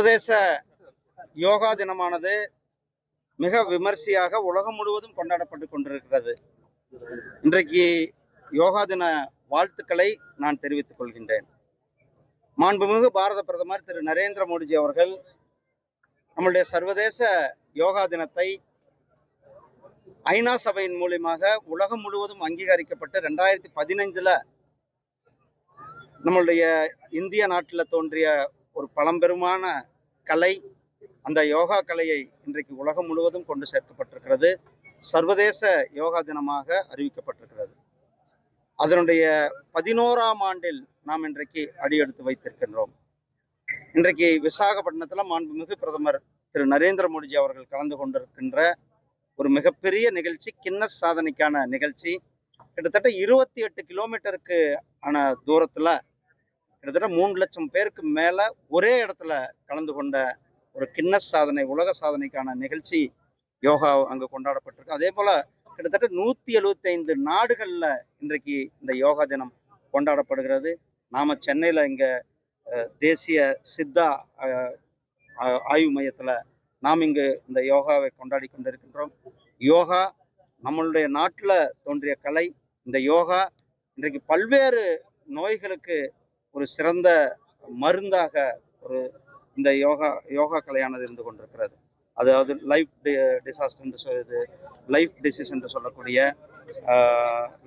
சர்வதேச யோகா தினமானது மிக விமர்சையாக உலகம் முழுவதும் கொண்டாடப்பட்டு கொண்டிருக்கிறது. இன்றைக்கு யோகா தின வாழ்த்துக்களை நான் தெரிவித்துக் கொள்கின்றேன். மாண்புமிகு பாரத பிரதமர் திரு நரேந்திர மோடிஜி அவர்கள் நம்மளுடைய சர்வதேச யோகா தினத்தை ஐநா சபையின் மூலியமாக உலகம் முழுவதும் அங்கீகரிக்கப்பட்டு ரெண்டாயிரத்தி பதினைந்துல நம்மளுடைய இந்திய நாட்டில் தோன்றிய ஒரு பழம்பெருமான கலை அந்த யோகா கலையை இன்றைக்கு உலகம் முழுவதும் கொண்டு சேர்க்கப்பட்டிருக்கிறது. சர்வதேச யோகா தினமாக அறிவிக்கப்பட்டிருக்கிறது. அதனுடைய பதினோராம் ஆண்டில் நாம் இன்றைக்கு அடியெடுத்து வைத்திருக்கின்றோம். இன்றைக்கு விசாகப்பட்டினத்தில் மாண்புமிகு பிரதமர் திரு நரேந்திர மோடிஜி அவர்கள் கலந்து கொண்டிருக்கின்ற ஒரு மிகப்பெரிய நிகழ்ச்சி கின்னஸ் சாதனைக்கான நிகழ்ச்சி. கிட்டத்தட்ட இருபத்தி எட்டு கிலோமீட்டருக்கு ஆன தூரத்தில் கிட்டத்தட்ட மூணு லட்சம் பேருக்கு மேலே ஒரே இடத்துல கலந்து கொண்ட ஒரு கின்னஸ் சாதனை உலக சாதனைக்கான நிகழ்ச்சி யோகா அங்கு கொண்டாடப்பட்டிருக்கு. அதே போல கிட்டத்தட்ட நூற்றி எழுபத்தி ஐந்து இன்றைக்கு இந்த யோகா தினம் கொண்டாடப்படுகிறது. நாம் சென்னையில் இங்கே தேசிய சித்தா ஆ- ஆய்வு மையத்தில் நாம் இங்கு இந்த யோகாவை கொண்டாடி கொண்டிருக்கின்றோம். யோகா நம்மளுடைய நாட்டில் தோன்றிய கலை. இந்த யோகா இன்றைக்கு பல்வேறு நோய்களுக்கு ஒரு சிறந்த மருந்தாக ஒரு இந்த யோகா யோகா கலையானது இருந்து கொண்டிருக்கிறது. அதாவது லைஃப் டிசாஸ்டர் என்று சொல்லுது லைஃப் டிசீஸ் என்று சொல்லக்கூடிய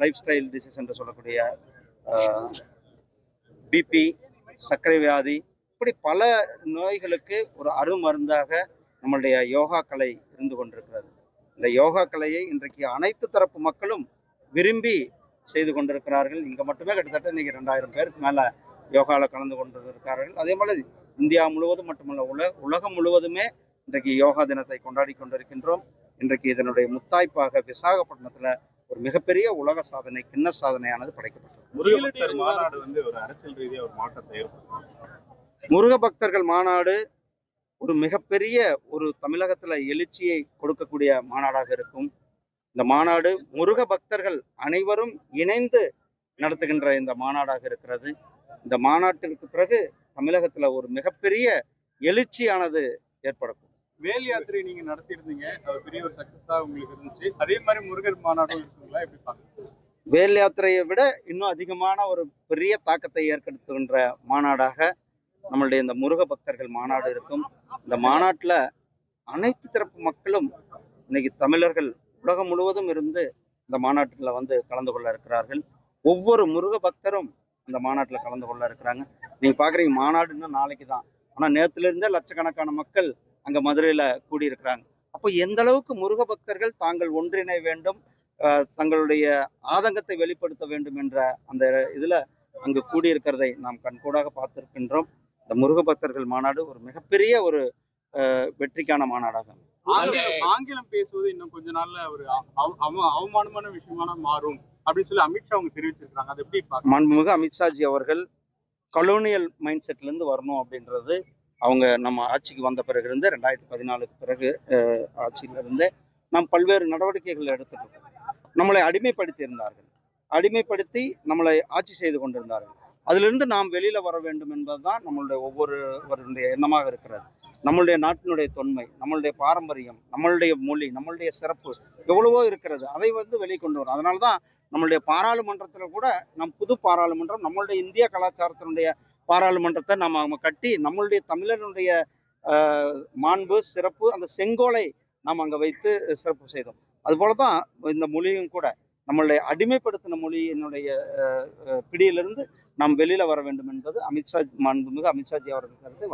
லைஃப் ஸ்டைல் டிசீஸ் என்று சொல்லக்கூடிய பிபி சர்க்கரை வியாதி இப்படி பல நோய்களுக்கு ஒரு அருமருந்தாக நம்மளுடைய யோகா கலை இருந்து கொண்டிருக்கிறது. இந்த யோகா கலையை இன்றைக்கு அனைத்து தரப்பு மக்களும் விரும்பி செய்து கொண்டிருக்கிறார்கள். இங்கே மட்டுமே கிட்டத்தட்ட இன்னைக்கு ரெண்டாயிரம் பேருக்கு மேலே யோகாவில் கலந்து கொண்டிருக்கிறார்கள். அதே போல இந்தியா முழுவதும் மட்டுமல்ல உலக உலகம் முழுவதுமே இன்றைக்கு யோகா தினத்தை கொண்டாடி கொண்டிருக்கின்றோம். இன்றைக்கு இதனுடைய முத்தாய்ப்பாக விசாகப்பட்டினத்தில் ஒரு மிகப்பெரிய உலக சாதனை கிண்ண சாதனையானது படைக்கப்பட்டது மாநாடு வந்து ஒரு அரசியல் ரீதியா ஒரு மாற்றத்தை ஏற்படுத்தும் முருக பக்தர்கள் மாநாடு ஒரு மிகப்பெரிய ஒரு தமிழகத்துல எழுச்சியை கொடுக்கக்கூடிய மாநாடாக இருக்கும். இந்த மாநாடு முருக பக்தர்கள் அனைவரும் இணைந்து நடத்துகின்ற இந்த மாநாடாக இருக்கிறது. இந்த மாநாட்டிற்கு பிறகு தமிழகத்துல ஒரு மிகப்பெரிய எழுச்சியானது ஏற்படும் வேல் யாத்திரை நீங்க நடத்தியிருந்தீங்க. அது பெரிய ஒரு சக்சஸா உங்களுக்கு இருந்துச்சு. அதே மாதிரி முருகர் மாநாடும் இருக்குங்களா? எப்படி பாக்குறீங்க வேல் யாத்திரையை விட இன்னும் அதிகமான ஒரு பெரிய தாக்கத்தை ஏற்படுத்துகின்ற மாநாடாக நம்மளுடைய இந்த முருக பக்தர்கள் மாநாடு இருக்கும். இந்த மாநாட்டில் அனைத்து தரப்பு மக்களும் இன்னைக்கு தமிழர்கள் உலகம் முழுவதும் இருந்து இந்த மாநாட்டில் வந்து கலந்து கொள்ள இருக்கிறார்கள். ஒவ்வொரு முருக பக்தரும் அந்த மாநாட்டில் கலந்து கொள்ள இருக்கிறாங்க. நீங்கள் பார்க்குறீங்க மாநாடு இன்னும் நாளைக்கு தான் ஆனால் நேற்றுலேருந்தே இருந்தே லட்சக்கணக்கான மக்கள் அங்கே மதுரையில் கூடியிருக்கிறாங்க. அப்போ எந்த அளவுக்கு முருக பக்தர்கள் தாங்கள் ஒன்றிணை வேண்டும் தங்களுடைய ஆதங்கத்தை வெளிப்படுத்த வேண்டும் என்ற அந்த இதில் அங்கு கூடியிருக்கிறதை நாம் கண்கூடாக பார்த்திருக்கின்றோம். இந்த முருக பக்தர்கள் மாநாடு ஒரு மிகப்பெரிய ஒரு வெற்றிக்கான மாநாடாக ஆங்கிலம் பேசுவது இன்னும் கொஞ்ச நாள்ல ஒரு அவ- அவ- அவமானமான விஷயமான மாறும் அப்படின்னு சொல்லி அமித்ஷா அவங்க தெரிவிச்சிருக்காங்க அதை எப்படி மாண்புமிகு அமித்ஷாஜி அவர்கள் கலோனியல் மைண்ட் செட்ல இருந்து வரணும் அப்படின்றது அவங்க நம்ம ஆட்சிக்கு வந்த பிறகு இருந்து ரெண்டாயிரத்தி பதினாலுக்கு பிறகு ஆட்சியில இருந்து நாம் பல்வேறு நடவடிக்கைகள் எடுத்துட்டு இருக்கோம் நம்மளை அடிமைப்படுத்தி இருந்தார்கள் அடிமைப்படுத்தி நம்மளை ஆட்சி செய்து கொண்டிருந்தார்கள். அதிலிருந்து நாம் வெளியில் வர வேண்டும் என்பதுதான் நம்மளுடைய ஒவ்வொருவருடைய எண்ணமாக இருக்கிறது. நம்மளுடைய நாட்டினுடைய தொன்மை நம்மளுடைய பாரம்பரியம் நம்மளுடைய மொழி நம்மளுடைய சிறப்பு எவ்வளவோ இருக்கிறது. அதை வந்து வெளிக்கொண்டு வரும். அதனால தான் நம்மளுடைய பாராளுமன்றத்தில் கூட நம் புது பாராளுமன்றம் நம்மளுடைய இந்திய கலாச்சாரத்தினுடைய பாராளுமன்றத்தை நம்ம அவங்க கட்டி நம்மளுடைய தமிழனுடைய மாண்பு சிறப்பு அந்த செங்கோலை நாம் அங்கே வைத்து சிறப்பு செய்தோம். அதுபோல தான் இந்த மொழியும் கூட நம்மளுடைய அடிமைப்படுத்தின மொழியினுடைய பிடியிலிருந்து நாம் வெளியில வர வேண்டும் என்பது அமித்ஷா மாண்புமிகு அமித்ஷாஜி அவர்கள் கருத்து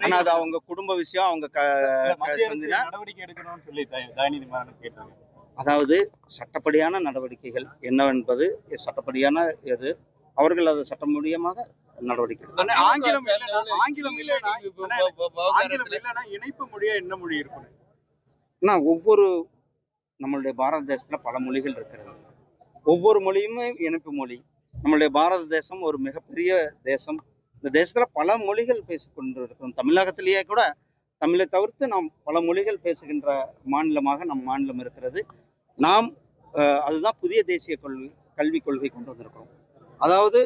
ஆனா அது அவங்க குடும்ப விஷயம் அவங்க நடவடிக்கை எடுக்கணும்னு சொல்லி தயநிதி மாறன் கேட்டிருக்காங்க அதாவது சட்டப்படியான நடவடிக்கைகள் என்னவென்பது சட்டப்படியான எது அவர்கள் அது சட்டமூலியமாக நடவடிக்கை ஆனா ஆங்கிலம் ஆங்கிலம் இல்லைன்னா இணைப்பு மொழியா என்ன மொழி இருக்கும் ஒவ்வொரு நம்மளுடைய பாரத தேசத்துல பல மொழிகள் இருக்கிறது. ஒவ்வொரு மொழியுமே இணைப்பு மொழி. நம்மளுடைய பாரத தேசம் ஒரு மிகப்பெரிய தேசம். இந்த தேசத்தில் பல மொழிகள் பேசிக்கொண்டிருக்கிறோம் தமிழகத்திலேயே கூட தமிழை தவிர்த்து நாம் பல மொழிகள் பேசுகின்ற மாநிலமாக நம் மாநிலம் இருக்கிறது. நாம் அதுதான் புதிய தேசிய கொள்வி கல்விக் கொள்கை கொண்டு வந்திருக்கிறோம். அதாவது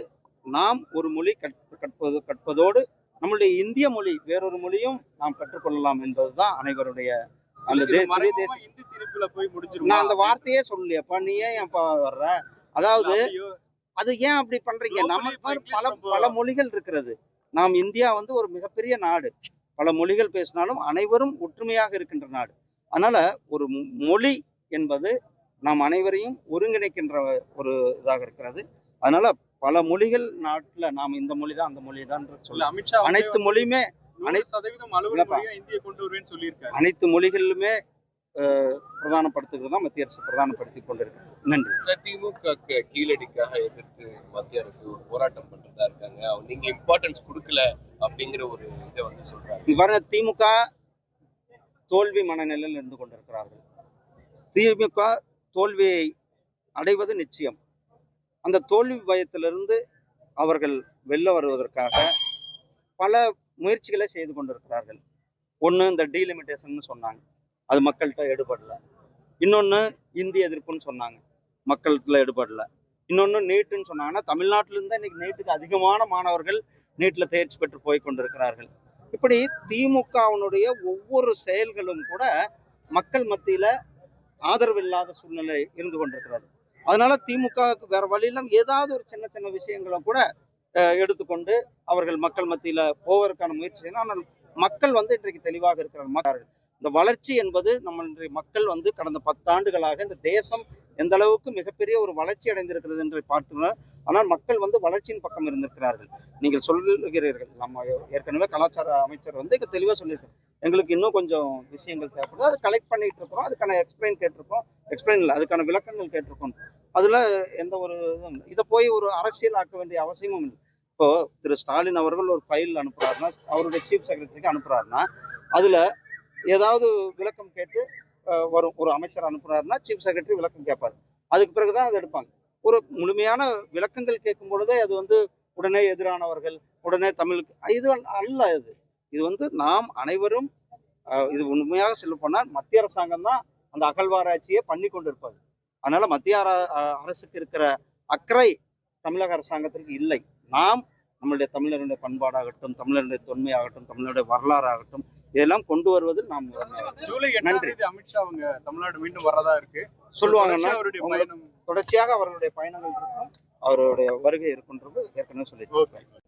நாம் ஒரு மொழி கற்ப கற்பது கற்பதோடு நம்மளுடைய இந்திய மொழி வேறொரு மொழியும் நாம் கற்றுக்கொள்ளலாம் என்பதுதான் அனைவருடைய அந்த பெரிய மறைமுகமா தேச இந்தி திணிப்புல போய் முடிஞ்சிருமா? நான் அந்த வார்த்தையே சொல்லலையப்பா. நீ ஏன் ஏன்ப்பா வர்ற? அதாவது அது ஏன் அப்படி பண்றீங்க? நம்ம பல பல மொழிகள் இருக்கிறது. நாம் இந்தியா வந்து ஒரு மிகப்பெரிய நாடு. பல மொழிகள் பேசினாலும் அனைவரும் ஒற்றுமையாக இருக்கின்ற நாடு. அதனால ஒரு மொழி என்பது நாம் அனைவரையும் ஒருங்கிணைக்கின்ற ஒரு இதாக இருக்கிறது. அதனால பல மொழிகள் நாட்டுல நாம் இந்த மொழி தான் அந்த மொழி தான் சொல்ல அமித்ஷா அனைத்து மொழியுமே அனைத்து- சதவீதம் அலுவலக இந்தியை கொண்டு வருவேன்னு சொல்லியிருக்காரு. அனைத்து மொழிகளிலுமே பிரதானப்படுத்துகிறது தான் மத்திய அரசு பிரதானப்படுத்தி கொண்டிருக்கிறது நன்றி. திமுக கீழடிக்காக எதிர்த்து மத்திய அரசு ஒரு போராட்டம் பண்றதா இருக்காங்க. அவங்க நீங்க இம்பார்ட்டன்ஸ் கொடுக்கல அப்படிங்கிற ஒரு இதை வந்து சொல்றாங்க பாருங்க திமுக தோல்வி மனநிலையில் இருந்து கொண்டிருக்கிறார்கள். திமுக தோல்வியை அடைவது நிச்சயம். அந்த தோல்வி பயத்திலிருந்து அவர்கள் வெளில வருவதற்காக பல முயற்சிகளை செய்து கொண்டிருக்கிறார்கள். ஒன்று இந்த டீலிமிட்டேஷன் சொன்னாங்க. அது மக்கள்கிட்ட எடுபடல. இன்னொன்று இந்தி எதிர்ப்புன்னு சொன்னாங்க. மக்கள்கிட்ட எடுபடல. இன்னொன்று நீட்டுன்னு சொன்னாங்கன்னா தமிழ்நாட்டிலிருந்து இன்னைக்கு நீட்டுக்கு அதிகமான மாணவர்கள் நீட்டில் தேர்ச்சி பெற்று போய் கொண்டிருக்கிறார்கள். இப்படி திமுகவினுடைய ஒவ்வொரு செயல்களும் கூட மக்கள் மத்தியில் ஆதரவு இல்லாத சூழ்நிலை இருந்து கொண்டிருக்கிறது. அதனால திமுகவுக்கு வேற வழியில ஏதாவது ஒரு சின்ன சின்ன விஷயங்களை கூட எடுத்துக்கொண்டு அவர்கள் மக்கள் மத்தியில் போவதற்கான முயற்சி ஆனால் மக்கள் வந்து இன்றைக்கு தெளிவாக இருக்கிறார்கள். இந்த வளர்ச்சி என்பது நம்மளுடைய மக்கள் வந்து கடந்த பத்தாண்டுகளாக இந்த தேசம் எந்த அளவுக்கு மிகப்பெரிய ஒரு வளர்ச்சி அடைந்திருக்கிறது என்று பார்த்துள்ளார் ஆனால் மக்கள் வந்து வளர்ச்சியின் பக்கம் இருந்திருக்கிறார்கள். நீங்கள் சொல்லுகிறீர்கள் நம்ம ஏற்கனவே கலாச்சார அமைச்சர் வந்து இங்க தெளிவாக சொல்லியிருக்காரு. எங்களுக்கு இன்னும் கொஞ்சம் விஷயங்கள் தேவைப்படுது. அதை கலெக்ட் பண்ணிட்டு இருக்கிறோம் அதுக்கான எக்ஸ்பிளைன் கேட்டிருக்கோம். எக்ஸ்பிளைன் இல்லை அதுக்கான விளக்கங்கள் கேட்டிருக்கோம். அதில் எந்த ஒரு இதுவும் இதை போய் ஒரு அரசியல் ஆக்க வேண்டிய அவசியமும் இல்லை. இப்போ திரு ஸ்டாலின் அவர்கள் ஒரு ஃபைல் அனுப்புறாருன்னா அவருடைய சீஃப் செக்ரட்டரிக்கு அனுப்புறாருன்னா அதில் ஏதாவது விளக்கம் கேட்டு வரும். ஒரு அமைச்சர் அனுப்புறாருன்னா சீஃப் செக்ரட்டரி விளக்கம் கேட்பாரு. அதுக்கு பிறகுதான் அதை எடுப்பாங்க. ஒரு முழுமையான விளக்கங்கள் கேட்கும் பொழுதே அது வந்து உடனே எதிரானவர்கள் உடனே தமிழுக்கு இது அல்ல இது. இது வந்து நாம் அனைவரும் இது உண்மையாக சொல்ல போனால் மத்திய அரசாங்கம் தான் அந்த அகழ்வாராய்ச்சியை பண்ணி கொண்டிருப்பது. அதனால மத்திய அரசுக்கு இருக்கிற அக்கறை தமிழக அரசாங்கத்திற்கு இல்லை. நாம் நம்மளுடைய தமிழருடைய பண்பாடாகட்டும் தமிழருடைய தொன்மையாகட்டும் தமிழருடைய வரலாறாகட்டும் இதெல்லாம் கொண்டு வருவதில் நாம். ஜூலை நன்றி. அமித்ஷா அவங்க தமிழ்நாடு மீண்டும் வரதா இருக்கு. சொல்லுவாங்கன்னா தொடர்ச்சியாக அவர்களுடைய பயணங்கள் இருக்கும். அவருடைய வருகை இருக்குன்றது ஏற்கனவே ஓகே.